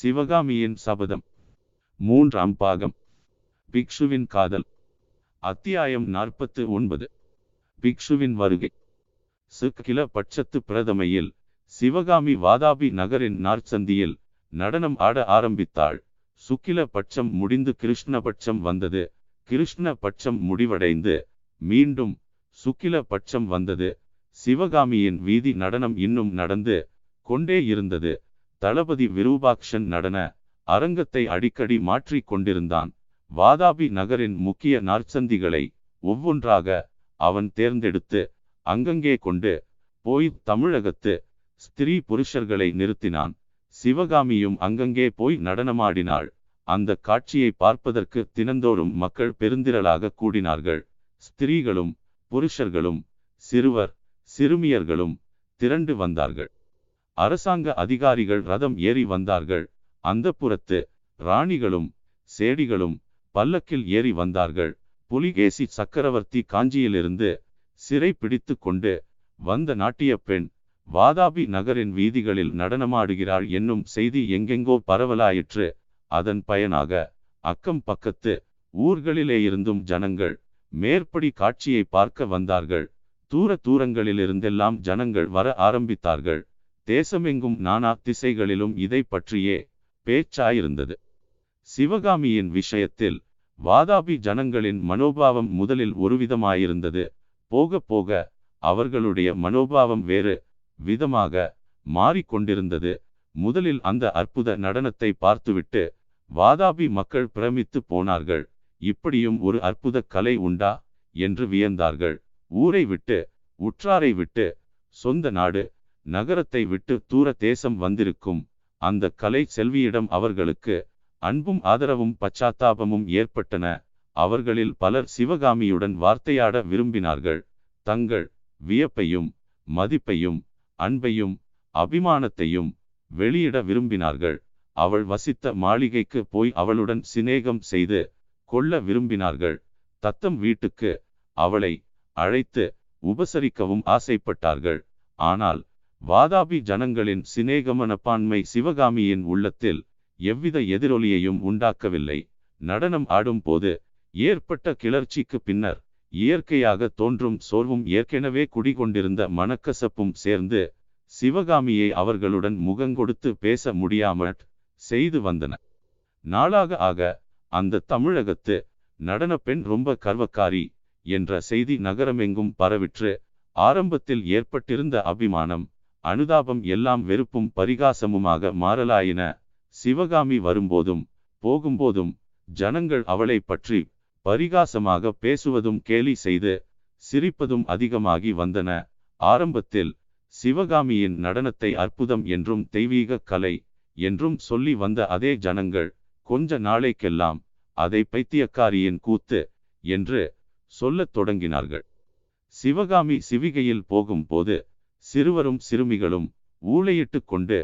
சிவகாமியின் சபதம். மூன்றாம் பாகம். பிக்ஷுவின் காதல். அத்தியாயம் நாற்பத்து ஒன்பது. பிக்ஷுவின் வருகை. சுக்கில பட்சத்து பிரதமையில் சிவகாமி வாதாபி நகரின் நாற்சந்தியில் நடனம் ஆட ஆரம்பித்தாள். சுக்கில பட்சம் முடிந்து கிருஷ்ணபட்சம் வந்தது. கிருஷ்ண பட்சம் முடிவடைந்து மீண்டும் சுக்கில பட்சம் வந்தது. சிவகாமியின் வீதி நடனம் இன்னும் நடந்து கொண்டே இருந்தது. தளபதி விரூபாக்ஷன் நடன அரங்கத்தை அடிக்கடி மாற்றிக் கொண்டிருந்தான். வாதாபி நகரின் முக்கிய நாற்சந்திகளை ஒவ்வொன்றாக அவன் தேர்ந்தெடுத்து அங்கங்கே கொண்டு போய் தமிழகத்து ஸ்திரீ புருஷர்களை நிறுத்தினான். சிவகாமியும் அங்கங்கே போய் நடனமாடினாள். அந்த காட்சியை பார்ப்பதற்கு தினந்தோறும் மக்கள் பெருந்திரளாக கூடினார்கள். ஸ்திரீகளும் புருஷர்களும் சிறுவர் சிறுமியர்களும் திரண்டு வந்தார்கள். அரசாங்க அதிகாரிகள் ரதம் ஏறி வந்தார்கள். அந்த புறத்து ராணிகளும் சேடிகளும் பல்லக்கில் ஏறி வந்தார்கள். புலிகேசி சக்கரவர்த்தி காஞ்சியிலிருந்து சிறை பிடித்து கொண்டு வந்த நாட்டிய பெண் வாதாபி நகரின் வீதிகளில் நடனமாடுகிறாள் என்னும் செய்தி எங்கெங்கோ பரவலாயிற்று. அதன் பயனாக அக்கம் பக்கத்து ஊர்களிலே இருந்தும் ஜனங்கள் மேற்படி காட்சியை பார்க்க வந்தார்கள். தூர தூரங்களிலிருந்தெல்லாம் ஜனங்கள் வர ஆரம்பித்தார்கள். தேசமெங்கும் நானா திசைகளிலும் இதை பற்றியே பேச்சாயிருந்தது. சிவகாமியின் விஷயத்தில் வாதாபி ஜனங்களின் மனோபாவம் முதலில் ஒருவிதமாயிருந்தது. போக போக அவர்களுடைய மனோபாவம் வேறு விதமாக மாறிக்கொண்டிருந்தது. முதலில் அந்த அற்புத நடனத்தை பார்த்துவிட்டு வாதாபி மக்கள் பிரமித்து போனார்கள். இப்படியும் ஒரு அற்புத கலை உண்டா என்று வியந்தார்கள். ஊரை விட்டு உற்றாரை விட்டு சொந்த நாடு நகரத்தை விட்டு தூர தேசம் வந்திருக்கும் அந்த கலை செல்வியிடம் அவர்களுக்கு அன்பும் ஆதரவும் பச்சாத்தாபமும் ஏற்பட்டன. அவர்களில் பலர் சிவகாமியுடன் வார்த்தையாட விரும்பினார்கள். தங்கள் வியப்பையும் மதிப்பையும் அன்பையும் அபிமானத்தையும் வெளியிட விரும்பினார்கள். அவள் வசித்த மாளிகைக்கு போய் அவளுடன் சிநேகம் செய்து கொள்ள விரும்பினார்கள். தத்தம் வீட்டுக்கு அவளை அழைத்து உபசரிக்கவும் ஆசைப்பட்டார்கள். ஆனால் வாதாபி ஜனங்களின் சிநேகமனப்பான்மை சிவகாமியின் உள்ளத்தில் எவ்வித எதிரொலியையும் உண்டாக்கவில்லை. நடனம் ஆடும்போது ஏற்பட்ட கிளர்ச்சிக்கு பின்னர் இயற்கையாக தோன்றும் சோர்வும் ஏற்கனவே குடிகொண்டிருந்த மனக்கசப்பும் சேர்ந்து சிவகாமியை அவர்களுடன் முகங்கொடுத்து பேச முடியாமல் செய்து வந்தன. நாளாக ஆக அந்த தமிழகத்து நடன பெண் ரொம்ப கர்வக்காரி என்ற செய்தி நகரமெங்கும் பரவிற்று. ஆரம்பத்தில் ஏற்பட்டிருந்த அபிமானம் அனுதாபம் எல்லாம் வெறுப்பும் பரிகாசமுமாக மாறலாயின. சிவகாமி வரும்போதும் போகும்போதும் ஜனங்கள் அவளை பற்றி பரிகாசமாக பேசுவதும் கேலி செய்து சிரிப்பதும் அதிகமாகி வந்தன. ஆரம்பத்தில் சிவகாமியின் நடனத்தை அற்புதம் என்றும் தெய்வீக கலை என்றும் சொல்லி வந்த அதே ஜனங்கள் கொஞ்ச நாளைக்கெல்லாம் அதை பைத்தியக்காரியின் கூத்து என்று சொல்லத் தொடங்கினார்கள். சிவகாமி சிவிகையில் போகும்போது சிறுவரும் சிறுமிகளும் ஊளையிட்டு கொண்டு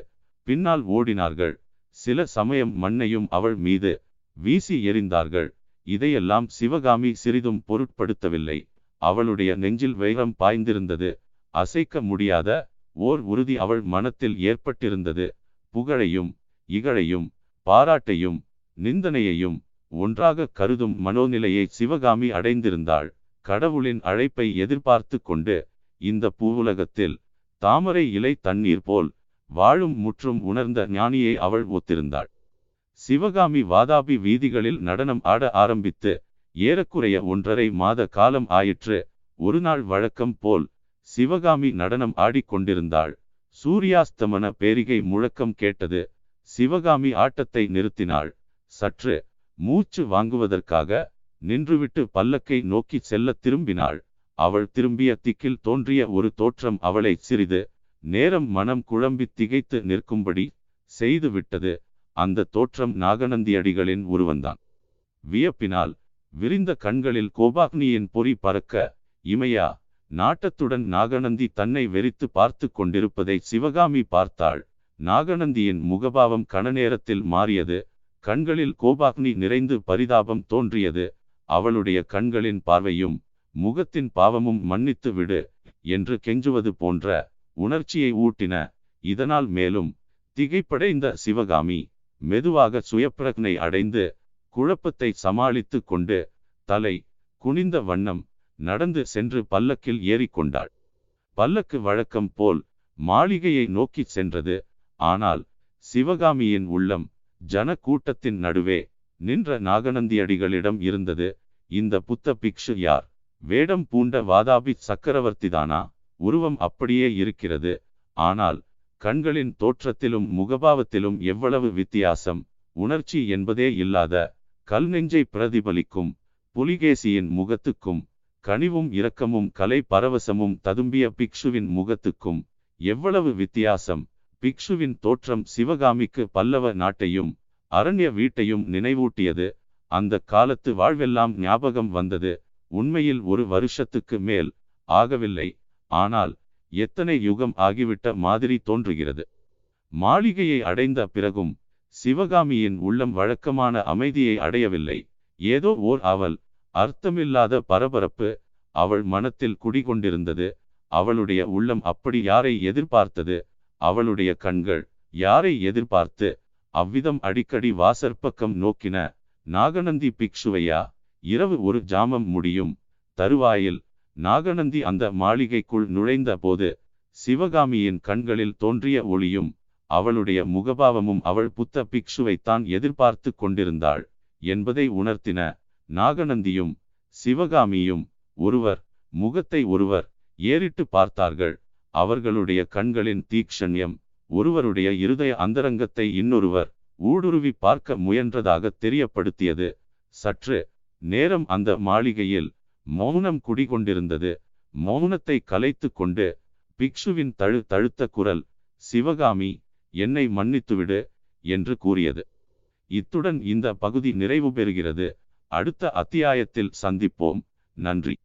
பின்னால் ஓடினார்கள். சில சமயம் மண்ணையும் அவள் மீது வீசி எறிந்தார்கள். இதையெல்லாம் சிவகாமி சிறிதும் பொருட்படுத்தவில்லை. அவளுடைய நெஞ்சில் வைரம் பாய்ந்திருந்தது. அசைக்க முடியாத ஓர் உறுதி அவள் மனத்தில் ஏற்பட்டிருந்தது. புகழையும் இகழையும் பாராட்டையும் நிந்தனையையும் ஒன்றாக கருதும் மனோநிலையை சிவகாமி அடைந்திருந்தாள். கடவுளின் அழைப்பை எதிர்பார்த்து கொண்டு இந்த பூவுலகத்தில் தாமரை இலை தண்ணீர் போல் வாழும் முற்றும் உணர்ந்த ஞானியை அவள் ஒத்திருந்தாள். சிவகாமி வாதாபி வீதிகளில் நடனம் ஆட ஆரம்பித்து ஏறக்குறைய ஒன்றரை மாத காலம் ஆயிற்று. ஒரு நாள் வழக்கம் போல் சிவகாமி நடனம் ஆடிக்கொண்டிருந்தாள் சூரியாஸ்தமன பேரிகை முழக்கம் கேட்டது சிவகாமி ஆட்டத்தை நிறுத்தினாள். சற்று மூச்சு வாங்குவதற்காக நின்றுவிட்டு பல்லக்கை நோக்கி செல்ல திரும்பினாள். அவள் திரும்பிய திக்கில் தோன்றிய ஒரு தோற்றம் அவளை சிறிது நேரம் மனம் குழம்பி திகைத்து நிற்கும்படி செய்துவிட்டது அந்த தோற்றம் நாகநந்தியடிகளின் உருவந்தான் வியப்பினால் விரிந்த கண்களில் கோபாக்னியின் பொறி பறக்க இமையா நாட்டத்துடன் நாகநந்தி தன்னை வெறித்து பார்த்து கொண்டிருப்பதை சிவகாமி பார்த்தாள். நாகநந்தியின் முகபாவம் கணநேரத்தில் மாறியது. கண்களில் கோபாக்னி நிறைந்து பரிதாபம் தோன்றியது. அவளுடைய கண்களின் பார்வையும் முகத்தின் பாவமும் மன்னித்து விடு என்று கெஞ்சுவது போன்ற உணர்ச்சியை ஊட்டின இதனால் மேலும் திகைப்படைந்த சிவகாமி மெதுவாக சுயப்பிரக்னை அடைந்து குழப்பத்தை சமாளித்து கொண்டு தலை குனிந்த வண்ணம் நடந்து சென்று பல்லக்கில் ஏறிக்கொண்டாள். பல்லக்கு வழக்கம் போல் மாளிகையை நோக்கிச் சென்றது. ஆனால் சிவகாமியின் உள்ளம் ஜன கூட்டத்தின் நடுவே நின்ற நாகநந்தியடிகளிடம் இருந்தது. இந்த புத்த பிக்ஷு யார்? வேடம் பூண்ட வாதாபி சக்கரவர்த்திதானா? உருவம் அப்படியே இருக்கிறது. ஆனால் கண்களின் தோற்றத்திலும் முகபாவத்திலும் எவ்வளவு வித்தியாசம்? உணர்ச்சி என்பதே இல்லாத கல் நெஞ்சை பிரதிபலிக்கும் புலிகேசியின் முகத்துக்கும் கனிவும் இரக்கமும் கலை பரவசமும் ததும்பிய பிக்ஷுவின் முகத்துக்கும் எவ்வளவு வித்தியாசம்? பிக்ஷுவின் தோற்றம் சிவகாமிக்கு பல்லவ நாட்டையும் அரண்ய வீட்டையும் நினைவூட்டியது. அந்த காலத்து வாழ்வெல்லாம் ஞாபகம் வந்தது. உண்மையில் ஒரு வருஷத்துக்கு மேல் ஆகவில்லை. ஆனால் எத்தனை யுகம் ஆகிவிட்ட மாதிரி தோன்றுகிறது. மாளிகையை அடைந்த பிறகும் சிவகாமியின் உள்ளம் வழக்கமான அமைதியை அடையவில்லை. ஏதோ ஓர் அவள் அர்த்தமில்லாத பரபரப்பு அவள் மனத்தில் குடிகொண்டிருந்தது. அவளுடைய உள்ளம் அப்படி யாரை எதிர்பார்த்தது? அவளுடைய கண்கள் யாரை எதிர்பார்த்து? அவ்விதம் அடிக்கடி வாசற்பக்கம் நோக்கின நாகநந்தி பிக்ஷுவையா? இரவு ஒரு ஜாமம் முடியும். தருவாயில் நாகநந்தி அந்த மாளிகைக்குள் நுழைந்த போது சிவகாமியின் கண்களில் தோன்றிய ஒளியும் அவளுடைய முகபாவமும் அவள் புத்த பிக்ஷுவைத்தான் எதிர்பார்த்து கொண்டிருந்தாள் என்பதை உணர்த்தின நாகநந்தியும் சிவகாமியும் ஒருவர் முகத்தை ஒருவர் ஏறிட்டு பார்த்தார்கள். அவர்களுடைய கண்களின் தீக்ஷண்யம் ஒருவருடைய இருதய அந்தரங்கத்தை இன்னொருவர் ஊடுருவி பார்க்க முயன்றதாக தெரியப்படுத்தியது. சற்று நேரம் அந்த மாளிகையில் மௌனம் குடிகொண்டிருந்தது. மௌனத்தை கலைத்து கொண்டு பிக்ஷுவின் தழு தழுத்த குரல் சிவகாமி என்னை மன்னித்துவிடு என்று கூறியது. இத்துடன் இந்த பகுதி நிறைவு பெறுகிறது அடுத்த அத்தியாயத்தில் சந்திப்போம். நன்றி.